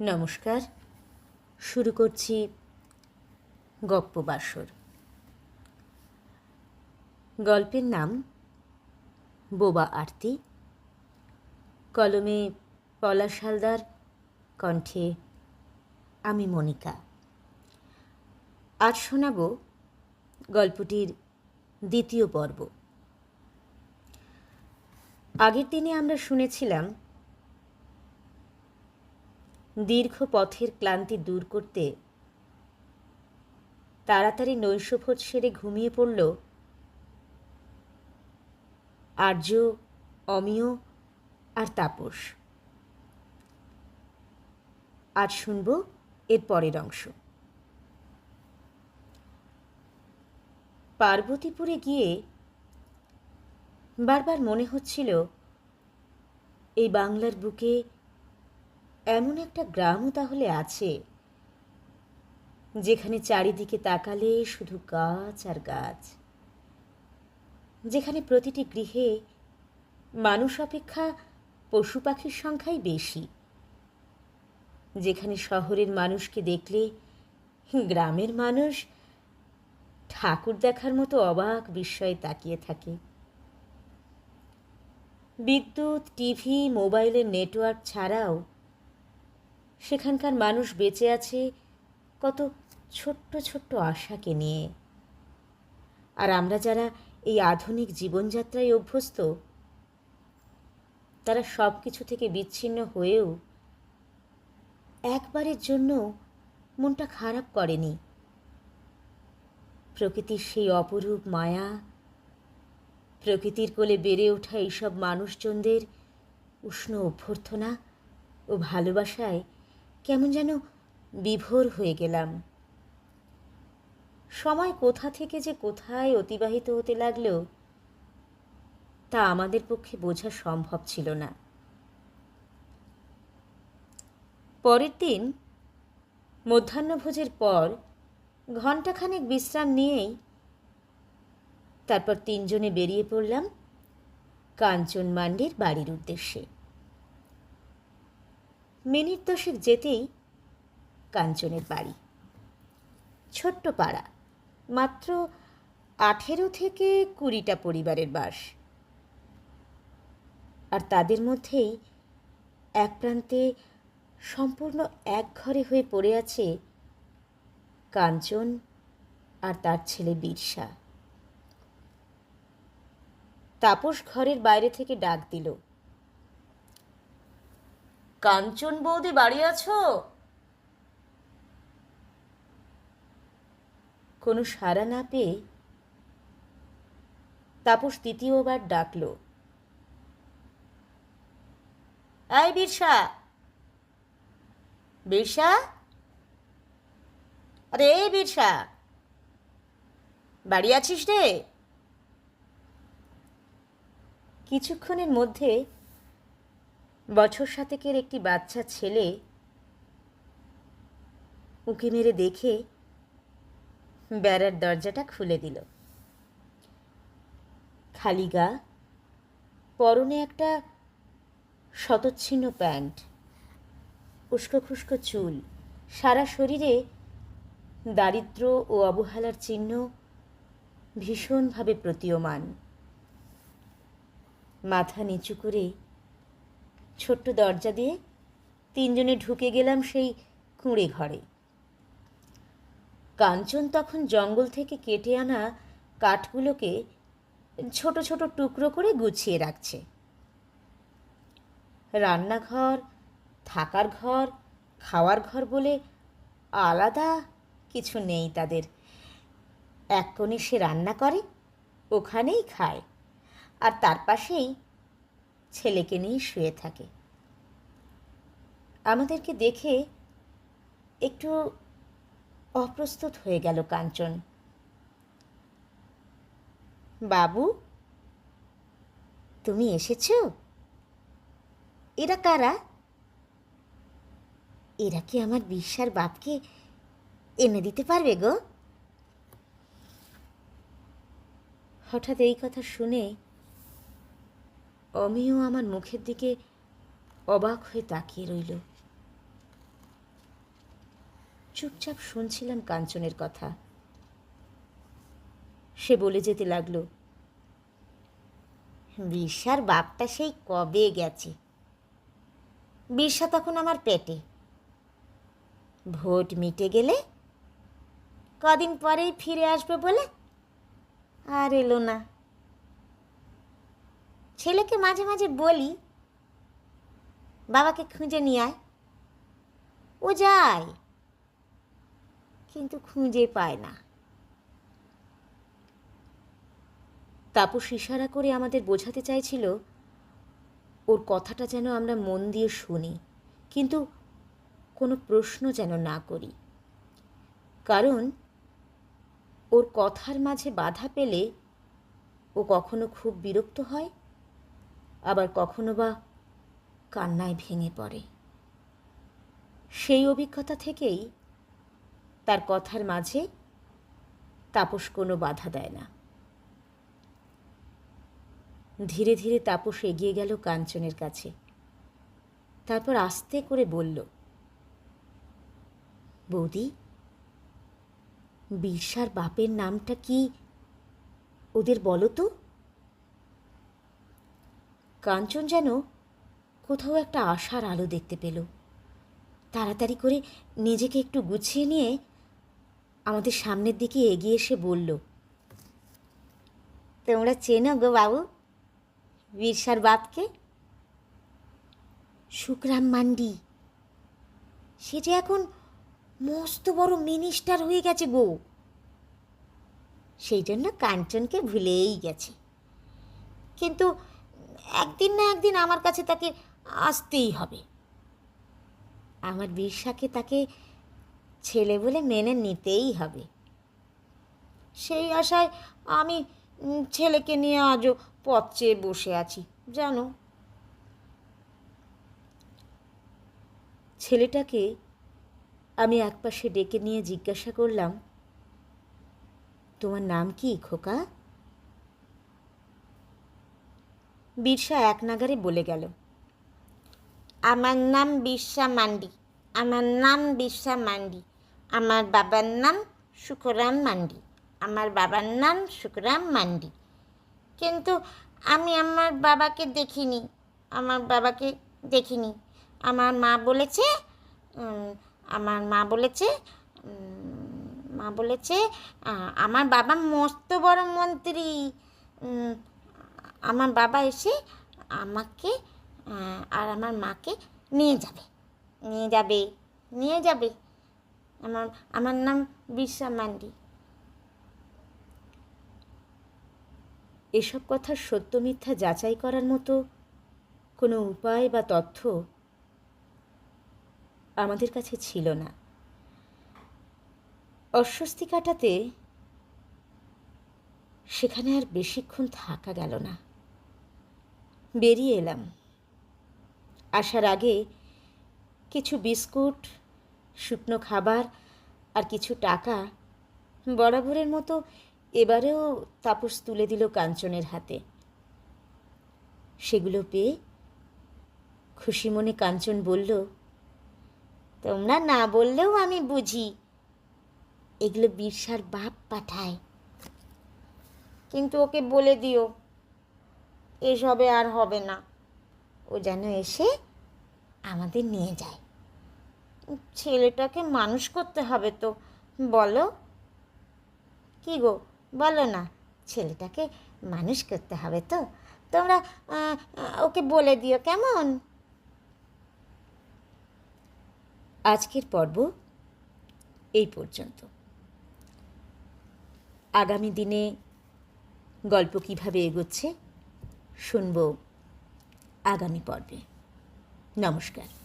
নমস্কার। শুরু করছি গপ্প বাসর। গল্পের নাম বোবা আরতি। কলমে পলাশ হালদার কণ্ঠে আমি মনিকা। আজ শোনাব গল্পটির দ্বিতীয় পর্ব। আগের দিনে আমরা শুনেছিলাম দীর্ঘ পথের ক্লান্তি দূর করতে তাড়াতাড়ি নৈশভোজ সেরে ঘুমিয়ে পড়ল আর্য, অমিয় আর তাপস। আজ শুনব এর পরের অংশ। পার্বতীপুরে গিয়ে বারবার মনে হচ্ছিল, এই বাংলার বুকে এমন একটা গ্রামও তাহলে আছে, যেখানে চারিদিকে তাকালে শুধু গাছ আর গাছ। যেখানে প্রতিটি গৃহে মানুষ অপেক্ষা পশু পাখির সংখ্যাই বেশি। যেখানে শহরের মানুষকে দেখলে গ্রামের মানুষ ঠাকুর দেখার মতো অবাক বিস্ময়ে তাকিয়ে থাকে। বিদ্যুৎ, টিভি, মোবাইলের নেটওয়ার্ক ছাড়াও সেখানকার মানুষ বেঁচে আছে কত ছোট্ট ছোট্ট আশাকে নিয়ে। আর আমরা যারা এই আধুনিক জীবনযাত্রায় অভ্যস্ত, তারা সব কিছু থেকে বিচ্ছিন্ন হয়েও একবারের জন্য মনটা খারাপ করেনি। প্রকৃতির সেই অপরূপ মায়া, প্রকৃতির কোলে বেড়ে ওঠা এইসব মানুষজনদের উষ্ণ অভ্যর্থনা ও ভালোবাসায় কেমন যেন বিভোর হয়ে গেলাম। সময় কোথা থেকে যে কোথায় অতিবাহিত হতে লাগল, তা আমাদের পক্ষে বোঝা সম্ভব ছিল না। পরের দিন, মধ্যাহ্নভোজের পর ঘণ্টাখানেক বিশ্রাম নিয়েই তারপর তিনজনে বেরিয়ে পড়লাম কাঞ্চন মান্ডির বাড়ির উদ্দেশ্যে। মিনিট দশেক যেতেই কাঞ্চনের বাড়ি। ছোট্ট পাড়া, মাত্র আঠেরো থেকে কুড়িটা পরিবারের বাস। আর তাদের মধ্যেই এক প্রান্তে সম্পূর্ণ এক ঘরে হয়ে পড়ে আছে কাঞ্চন আর তার ছেলে বীরসা। তাপস ঘরের বাইরে থেকে ডাক দিল। কাঞ্চন বৌদি বাড়ি আছো? কোনো সাড়া না পেয়ে তাপস দ্বিতীয়বার ডাকল। আয় বিরসা। বিরসা? আরে এই বীরসা। বাড়ি আছিস রে? কিছুক্ষণের মধ্যে বছর সাতেকের একটি বাচ্চা ছেলে উঁকি মেরে দেখে বেড়ার দরজাটা খুলে দিল। খালি গা, পরনে একটা শতচ্ছিন্ন প্যান্ট, উস্কো খুস্কো চুল, সারা শরীরে দারিদ্র ও অবহেলার চিহ্ন ভীষণভাবে প্রতীয়মান। মাথা নিচু করে ছোট্ট দরজা দিয়ে তিনজনে ঢুকে গেলাম সেই কুঁড়ে ঘরে। কাঞ্চন তখন জঙ্গল থেকে কেটে আনা কাঠগুলোকে ছোট ছোট টুকরো করে গুছিয়ে রাখছে। রান্নাঘর, থাকার ঘর, খাওয়ার ঘর বলে আলাদা কিছু নেই তাদের। এক কোণে সে রান্না করে, ওখানেই খায়। আর তার পাশেই ছেলেকে নিয়ে শুয়ে থাকে। আমাদেরকে দেখে একটু অপ্রস্তুত হয়ে গেল কাঞ্চন। বাবু, তুমি এসেছ? এরা কারা? এরা কি আমার বিশ্বার বাপকে এনে দিতে পারবে গো? হঠাৎ এই কথা শুনে অমিও আমার মুখের দিকে অবাক হয়ে তাকিয়ে রইল। চুপচাপ শুনছিলাম কাঞ্চনের কথা। সে বলে যেতে লাগল, বিশার বাপটা সেই কবে গেছে? বিশা তখন আমার পেটে। ভোট মিটে গেলে কদিন পরেই ফিরে আসবে বলে? আর এলো না। ছেলেকে মাঝে মাঝে বলি, বাবাকে খুঁজে নিয়ে আয়। ও যায়, কিন্তু খুঁজে পায় না। তাপস ইশারা করে আমাদের বোঝাতে চাইছিল, ওর কথাটা যেন আমরা মন দিয়ে শুনি, কিন্তু কোনো প্রশ্ন যেন না করি। কারণ ওর কথার মাঝে বাধা পেলে ও কখনো খুব বিরক্ত হয় আবার কখনো বা কান্নায় ভেঙে পড়ে। সেই অভিজ্ঞতা থেকেই তার কথার মাঝে তাপস কোনো বাধা দেয় না। ধীরে ধীরে তাপস এগিয়ে গেল কাঞ্চনের কাছে। তারপর আস্তে করে বলল, বৌদি, বিরসার বাপের নামটা কি ওদের বলো তো। কাঞ্চন যেন কোথাও একটা আশার আলো দেখতে পেল। তাড়াতাড়ি করে নিজেকে একটু গুছিয়ে নিয়ে আমাদের সামনের দিকে এগিয়ে এসে বলল, তোমরা চেনো গো বাবু, বিরসার বাপকে? সুকরাম মান্ডি, সে যে এখন মস্ত বড় মিনিস্টার হয়ে গেছে গো। সেই জন্য কাঞ্চনকে ভুলেই গেছে। কিন্তু একদিন না একদিন আমার কাছে তাকে আসতেই হবে। আমার বিরসাকে তাকে ছেলে বলে মেনে নিতেই হবে। সেই আশায় আমি ছেলেকে নিয়ে আজও পথ চেয়ে বসে আছি, জানো। ছেলেটাকে আমি একপাশে ডেকে নিয়ে জিজ্ঞাসা করলাম, তোমার নাম কি খোকা? বিরসা এক নাগারে বলে গেল, আমার নাম বিরসা মান্ডি, আমার নাম বিরসা মান্ডি, আমার বাবার নাম সুখরাম মান্ডি, আমার বাবার নাম সুখরাম মান্ডি। কিন্তু আমি আমার বাবাকে দেখিনি, আমার বাবাকে দেখিনি। আমার মা বলেছে আমার মা বলেছে মা বলেছে আমার বাবা মস্ত বড় মন্ত্রী আমার বাবা এসে আমাকে আর আমার মাকে নিয়ে যাবে। নিয়ে যাবে নিয়ে যাবে। আমার আমার নাম বিশ্বা মান্ডি। এসব কথার সত্য মিথ্যা যাচাই করার মতো কোনো উপায় বা তথ্য আমাদের কাছে ছিল না। অস্বস্তি কাটাতে সেখানে আর বেশিক্ষণ থাকা গেল না। বেরিয়ে এলাম। আসার আগে কিছু বিস্কুট, শুকনো খাবার আর কিছু টাকা বরাবরের মতো এবারেও তাপস তুলে দিল কাঞ্চনের হাতে। সেগুলো পেয়ে খুশি মনে কাঞ্চন বলল, তোমরা না বললেও আমি বুঝি। এগুলো বিরসার বাপ পাঠায়। কিন্তু ওকে বলে দিও। এসবে আর হবে না। ও যেন এসে আমাদের নিয়ে যায়। ছেলেটাকে মানুষ করতে হবে তো, বলো। কি গো, বলো না, ছেলেটাকে মানুষ করতে হবে তো। তোমরা ওকে বলে দিও কেমন? আজকের পর্ব এই পর্যন্ত। আগামী দিনে গল্প কীভাবে এগোচ্ছে শুনব আগামী পর্বে। নমস্কার।